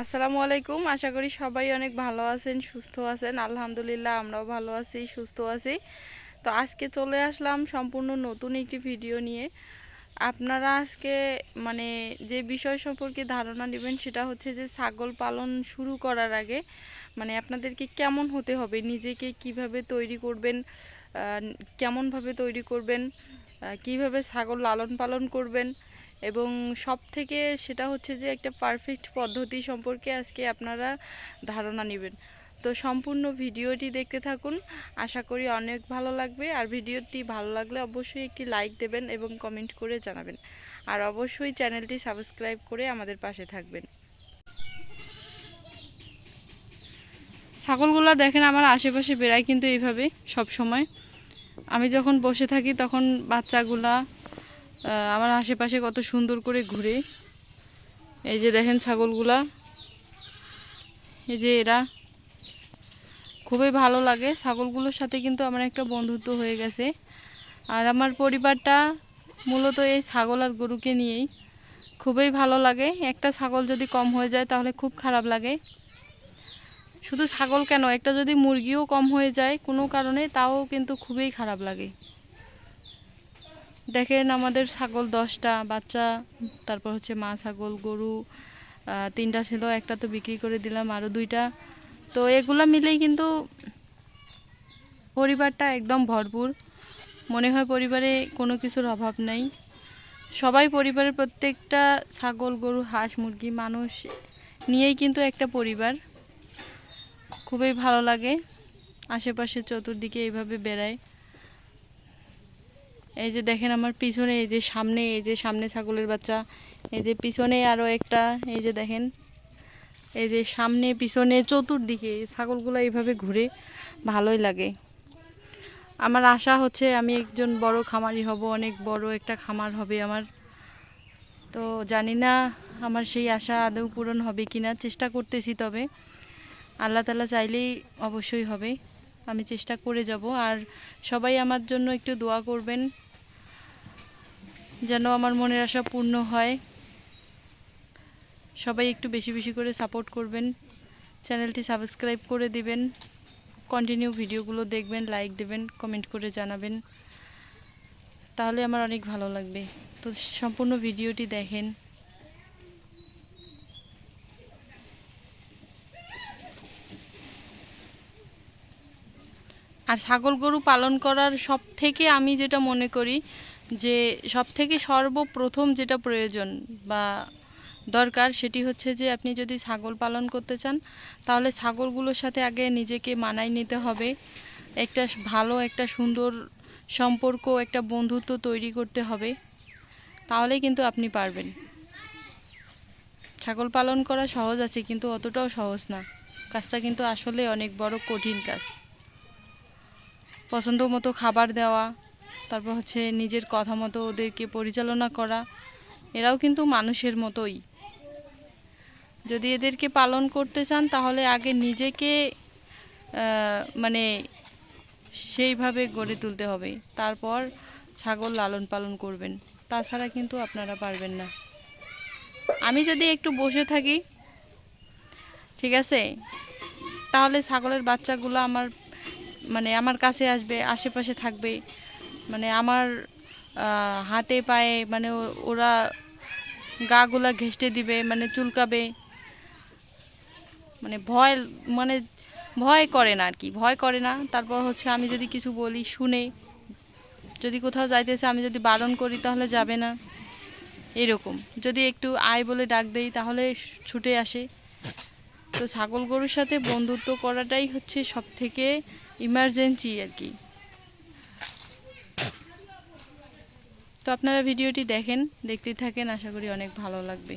আসসালামু আলাইকুম। আশা করি সবাই অনেক ভালো আছেন, সুস্থ আছেন। আলহামদুলিল্লাহ, আমরাও ভালো আছি, সুস্থ আছি। তো আজকে চলে আসলাম সম্পূর্ণ নতুন একটি ভিডিও নিয়ে। আপনারা আজকে মানে যে বিষয় সম্পর্কে ধারণা নেবেন সেটা হচ্ছে যে ছাগল পালন শুরু করার আগে মানে আপনাদেরকে কেমন হতে হবে, নিজেকে কীভাবে তৈরি করবেন কেমনভাবে তৈরি করবেন কীভাবে ছাগল লালন পালন করবেন এবং সব থেকে সেটা হচ্ছে যে একটা পারফেক্ট পদ্ধতি সম্পর্কে আজকে আপনারা ধারণা নেবেন। তো সম্পূর্ণ ভিডিওটি দেখতে থাকুন, আশা করি অনেক ভালো লাগবে। আর ভিডিওটি ভালো লাগলে অবশ্যই একটি লাইক দেবেন এবং কমেন্ট করে জানাবেন। আর অবশ্যই চ্যানেলটি সাবস্ক্রাইব করে আমাদের পাশে থাকবেন। ছাগলগুলো দেখেন আমার আশেপাশে বেড়ায় কিন্তু এইভাবে সব সময় আমি যখন বসে থাকি তখন বাচ্চাগুলা আমার আশেপাশে কত সুন্দর করে ঘুরে। এই যে দেখেন ছাগলগুলা। এই যে এরা। খুবই ভালো লাগে। ছাগলগুলোর সাথে কিন্তু আমার একটা বন্ধুত্ব হয়ে গেছে। আর আমার পরিবারটা মূলত এই ছাগল আর গরুকে নিয়েই খুবই ভালো লাগে। একটা ছাগল যদি কম হয়ে যায় তাহলে খুব খারাপ লাগে। শুধু ছাগল কেন, একটা যদি মুরগিও কম হয়ে যায় কোনো কারণে তাও কিন্তু খুবই খারাপ লাগে। দেখেন আমাদের ছাগল দশটা, বাচ্চা, তারপর হচ্ছে মা ছাগল, গরু তিনটা ছিল, একটা তো বিক্রি করে দিলাম আরও দুইটা। তো এগুলা মিলেই কিন্তু পরিবারটা একদম ভরপুর। মনে হয় পরিবারে কোনো কিছুর অভাব নেই। সবাই পরিবারের প্রত্যেকটা ছাগল, গরু, হাঁস, মুরগি, মানুষ নিয়েই কিন্তু একটা পরিবার। খুবই ভালো লাগে। আশেপাশে চতুর্দিকে এইভাবে বেড়ায়। এই যে দেখেন আমার পিছনে, এই যে সামনে, এই যে সামনে ছাগলের বাচ্চা, এই যে পিছনে আরও একটা, এই যে দেখেন, এই যে সামনে, পিছনে, চতুর্দিকে ছাগলগুলো এইভাবে ঘুরে ভালোই লাগে। আমার আশা হচ্ছে আমি একজন বড় খামারি হব, অনেক বড় একটা খামার হবে আমার। তো জানি না আমার সেই আশা আদৌ পূরণ হবে কি না চেষ্টা করতেছি তবে। আল্লাহ তালা চাইলেই অবশ্যই হবে। আমি চেষ্টা করে যাব, আর সবাই আমার জন্য একটু দোয়া করবেন। যেন আমার মনের আশা পূর্ণ হয়। সবাই একটু বেশি বেশি করে সাপোর্ট করবেন। চ্যানেলটি সাবস্ক্রাইব করে দিবেন। কন্টিনিউ ভিডিওগুলো দেখবেন লাইক দেবেন কমেন্ট করে জানাবেন। তাহলে আমার অনেক ভালো লাগবে। তো সম্পূর্ণ ভিডিওটি দেখেন। আর ছাগল গরু পালন করার সব থেকে আমি যেটা মনে করি যে সব থেকে সর্বপ্রথম যেটা প্রয়োজন বা দরকার সেটি হচ্ছে যে আপনি যদি ছাগল পালন করতে চান, তাহলে ছাগলগুলোর সাথে আগে নিজেকে মানাই নিতে হবে। একটা ভালো একটা সুন্দর সম্পর্ক, একটা বন্ধুত্ব তৈরি করতে হবে। তাহলেই কিন্তু আপনি পারবেন। ছাগল পালন করা সহজ আছে, কিন্তু অতটাও সহজ না। কাজটা কিন্তু আসলে অনেক বড় কঠিন কাজ। পছন্দ মতো খাবার দেওয়া তারপর হচ্ছে নিজের কথা মতো ওদেরকে পরিচালনা করা। এরাও কিন্তু মানুষের মতোই। যদি এদেরকে পালন করতে চান, তাহলে আগে নিজেকে মানে সেইভাবে গড়ে তুলতে হবে। তারপর ছাগল লালন পালন করবেন। তাছাড়া কিন্তু আপনারা পারবেন না। আমি যদি একটু বসে থাকি, ঠিক আছে? তাহলে ছাগলের বাচ্চাগুলো আমার মানে আমার কাছে আসবে, আশেপাশে থাকবে। মানে আমার হাতে পায়ে মানে ওরা গাগুলা ঘেঁষটে দিবে মানে চুলকাবে। মানে ভয় মানে ভয় করে না আর কি, ভয় করে না। তারপর হচ্ছে আমি যদি কিছু বলি, শুনে। যদি কোথাও যাইতেছে, আমি যদি বারণ করি, তাহলে যাবে না। এরকম। যদি একটু আয় বলে ডাক দেই, তাহলে ছুটে আসে। তো ছাগল গরুর সাথে বন্ধুত্ব করাটাই হচ্ছে সব থেকে ইমার্জেন্সি আর কি। তো আপনারা ভিডিওটি দেখেন দেখতেই থাকেন আশা করি অনেক ভালো লাগবে।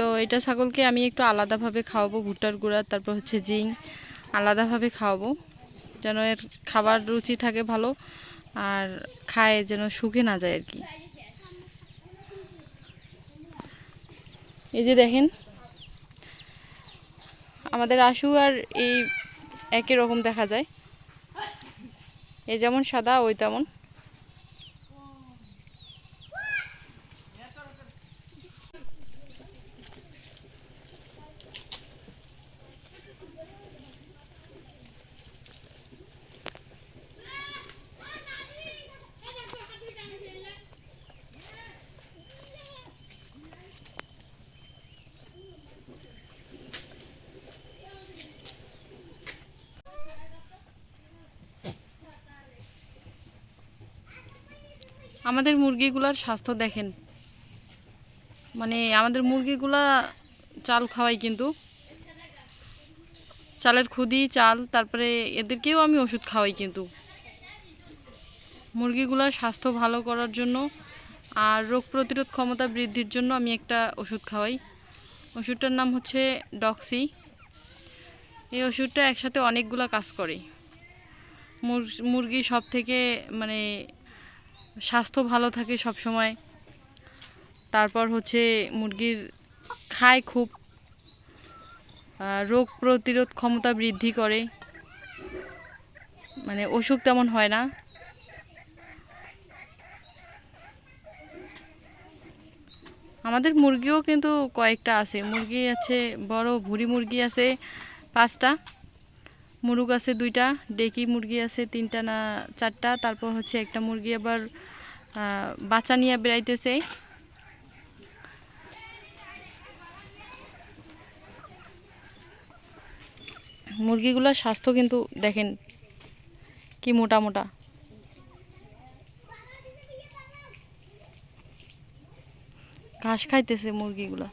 তো এটা ছাগলকে আমি একটু আলাদাভাবে খাওয়াবো, ভুট্টার গুঁড়া, তারপর হচ্ছে জিং, আলাদাভাবে খাওয়াবো। যেন এর খাবার রুচি থাকে ভালো, আর খায় যেন শুকে না যায় আর কি। এই যে দেখেন, আমাদের আশু আর এই একই রকম দেখা যায়। এই যেমন সাদা, ওই তেমন। আমাদের মুরগিগুলার স্বাস্থ্য দেখেন। মানে আমাদের মুরগিগুলা চাল খাওয়াই কিন্তু। চালের খুদি, চাল, তারপরে এদেরকেও আমি ওষুধ খাওয়াই কিন্তু। মুরগিগুলার স্বাস্থ্য ভালো করার জন্য আর রোগ প্রতিরোধ ক্ষমতা বৃদ্ধির জন্য আমি একটা ওষুধ খাওয়াই। ওষুধটার নাম হচ্ছে ডক্সি। এই ওষুধটা একসাথে অনেকগুলা কাজ করে। মুর- মুরগি সব থেকে মানে স্বাস্থ্য ভালো থাকে সব সময় তারপর হচ্ছে মুরগির খায় খুব। রোগ প্রতিরোধ ক্ষমতা বৃদ্ধি করে। মানে অসুখ তেমন হয় না। আমাদের মুরগিও কিন্তু কয়েকটা আছে। মুরগি আছে, বড় ভুড়ি মুরগি আছে পাঁচটা। মুরগ আছে দুইটা, ডেকি মুরগি আছে তিনটা না চারটা, তারপর হচ্ছে একটা মুরগি আবার বাচ্চা নিয়ে বেড়াইতেছে। মুরগিগুলোর স্বাস্থ্য কিন্তু দেখেন কি মোটা মোটা। ঘাস খাইতেছে মুরগিগুলা।